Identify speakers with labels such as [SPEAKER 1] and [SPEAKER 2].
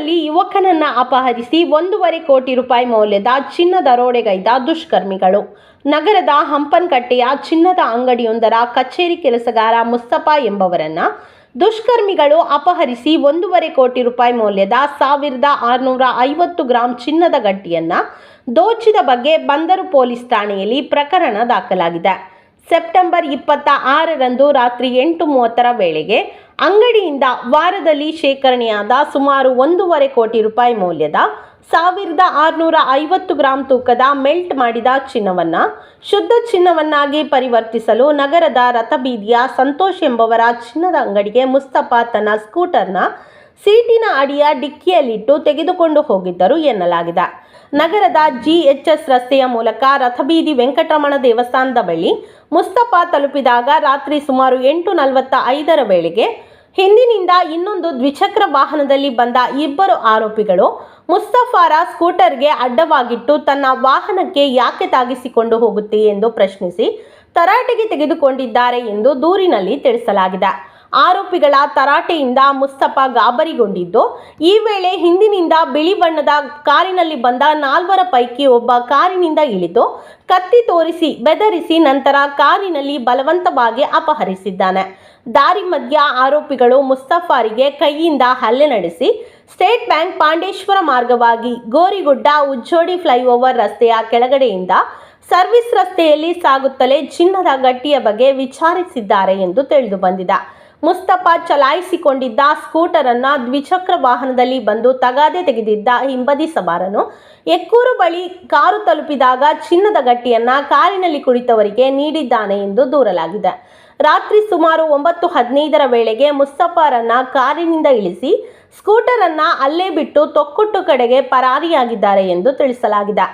[SPEAKER 1] ವಾರದಲ್ಲಿ ಯುವಕನನ್ನ ಅಪಹರಿಸಿ ಒಂದೂವರೆ ಕೋಟಿ ರೂಪಾಯಿ ಮೌಲ್ಯದ ಚಿನ್ನ ದರೋಡೆಗೈದ ದುಷ್ಕರ್ಮಿಗಳು. ನಗರದ ಹಂಪನಕಟ್ಟೆಯ ಚಿನ್ನದ ಅಂಗಡಿಯೊಂದರ ಕಚೇರಿ ಕೆಲಸಗಾರ ಮುಸ್ತಫಾ ಎಂಬವರನ್ನ ದುಷ್ಕರ್ಮಿಗಳು ಅಪಹರಿಸಿ ಒಂದೂವರೆ ಕೋಟಿ ರೂಪಾಯಿ ಮೌಲ್ಯದ ಸಾವಿರದ ಆರುನೂರ ಐವತ್ತು ಗ್ರಾಂ ಚಿನ್ನದ ಗಟ್ಟಿಯನ್ನ ದೋಚಿದ ಬಗ್ಗೆ ಬಂದರು ಪೊಲೀಸ್ ಠಾಣೆಯಲ್ಲಿ ಪ್ರಕರಣ ದಾಖಲಾಗಿದೆ. ಸೆಪ್ಟೆಂಬರ್ ಇಪ್ಪತ್ತ ಆರರಂದು ರಾತ್ರಿ ಎಂಟು ಮೂವತ್ತರ ವೇಳೆಗೆ ಅಂಗಡಿಯಿಂದ ವಾರದಲ್ಲಿ ಶೇಖರಣೆಯಾದ ಸುಮಾರು ಒಂದೂವರೆ ಕೋಟಿ ರೂಪಾಯಿ ಮೌಲ್ಯದ ಸಾವಿರದ ಆರುನೂರ ಐವತ್ತು ಗ್ರಾಂ ತೂಕದ ಮೆಲ್ಟ್ ಮಾಡಿದ ಚಿನ್ನವನ್ನ, ಶುದ್ಧ ಚಿನ್ನವನ್ನಾಗಿ ಪರಿವರ್ತಿಸಲು ನಗರದ ರಥಬೀದಿಯ ಸಂತೋಷ್ ಎಂಬವರ ಚಿನ್ನದ ಅಂಗಡಿಗೆ ಮುಸ್ತಫಾ ತನ್ನ ಸ್ಕೂಟರ್ನ ಸೀಟಿನ ಅಡಿಯ ಡಿಕ್ಕಿಯಲ್ಲಿಟ್ಟು ತೆಗೆದುಕೊಂಡು ಹೋಗಿದ್ದರು ಎನ್ನಲಾಗಿದೆ. ನಗರದ ಜಿಎಚ್ಎಸ್ ರಸ್ತೆಯ ಮೂಲಕ ರಥಬೀದಿ ವೆಂಕಟರಮಣ ದೇವಸ್ಥಾನದ ಬಳಿ ಮುಸ್ತಫಾ ತಲುಪಿದಾಗ ರಾತ್ರಿ ಸುಮಾರು ಎಂಟು ನಲವತ್ತ ಐದರ ವೇಳೆಗೆ ಹಿಂದಿನಿಂದ ಇನ್ನೊಂದು ದ್ವಿಚಕ್ರ ವಾಹನದಲ್ಲಿ ಬಂದ ಇಬ್ಬರು ಆರೋಪಿಗಳು ಮುಸ್ತಫಾರ ಸ್ಕೂಟರ್ಗೆ ಅಡ್ಡವಾಗಿಟ್ಟು ತನ್ನ ವಾಹನಕ್ಕೆ ಯಾಕೆ ತಾಗಿಸಿಕೊಂಡು ಹೋಗುತ್ತೆ ಎಂದು ಪ್ರಶ್ನಿಸಿ ತರಾಟೆಗೆ ತೆಗೆದುಕೊಂಡಿದ್ದಾರೆ ಎಂದು ದೂರಿನಲ್ಲಿ ತಿಳಿಸಲಾಗಿದೆ. ಆರೋಪಿಗಳ ತರಾಟೆಯಿಂದ ಮುಸ್ತಫಾ ಗಾಬರಿಗೊಂಡಿದ್ದು, ಈ ವೇಳೆ ಹಿಂದಿನಿಂದ ಬಿಳಿ ಬಣ್ಣದ ಕಾರಿನಲ್ಲಿ ಬಂದ ನಾಲ್ವರ ಪೈಕಿ ಒಬ್ಬ ಕಾರಿನಿಂದ ಇಳಿದು ಕತ್ತಿ ತೋರಿಸಿ ಬೆದರಿಸಿ ನಂತರ ಕಾರಿನಲ್ಲಿ ಬಲವಂತವಾಗಿ ಅಪಹರಿಸಿದ್ದಾನೆ. ದಾರಿ ಮಧ್ಯ ಆರೋಪಿಗಳು ಮುಸ್ತಫಾರಿಗೆ ಕೈಯಿಂದ ಹಲ್ಲೆ ನಡೆಸಿ ಸ್ಟೇಟ್ ಬ್ಯಾಂಕ್ ಪಾಂಡೇಶ್ವರ ಮಾರ್ಗವಾಗಿ ಗೋರಿಗುಡ್ಡ ಉಜ್ಜೋಡಿ ಫ್ಲೈಓವರ್ ರಸ್ತೆಯ ಕೆಳಗಡೆಯಿಂದ ಸರ್ವಿಸ್ ರಸ್ತೆಯಲ್ಲಿ ಸಾಗುತ್ತಲೇ ಚಿನ್ನದ ಗಟ್ಟಿಯ ಬಗ್ಗೆ ವಿಚಾರಿಸಿದ್ದಾರೆ ಎಂದು ತಿಳಿದು ಬಂದಿದೆ ಮುಸ್ತಫಾ ಚಲಾಯಿಸಿಕೊಂಡಿದ್ದ ಸ್ಕೂಟರ್ ಅನ್ನ ದ್ವಿಚಕ್ರ ವಾಹನದಲ್ಲಿ ಬಂದು ತಗಾದೆ ತೆಗೆದಿದ್ದ ಹಿಂಬದಿ ಸವಾರನು ಎಕ್ಕೂರು ಬಳಿ ಕಾರು ತಲುಪಿದಾಗ ಚಿನ್ನದ ಗಟ್ಟಿಯನ್ನ ಕಾರಿನಲ್ಲಿ ಕುಳಿತವರಿಗೆ ನೀಡಿದ್ದಾನೆ ಎಂದು ದೂರಲಾಗಿದೆ. ರಾತ್ರಿ ಸುಮಾರು ಒಂಬತ್ತು ಹದಿನೈದರ ವೇಳೆಗೆ ಮುಸ್ತಫಾರನ್ನ ಕಾರಿನಿಂದ ಇಳಿಸಿ ಸ್ಕೂಟರ್ ಅನ್ನ ಅಲ್ಲೇ ಬಿಟ್ಟು ತೊಕ್ಕುಟ್ಟು ಕಡೆಗೆ ಪರಾರಿಯಾಗಿದ್ದಾರೆ ಎಂದು ತಿಳಿಸಲಾಗಿದೆ.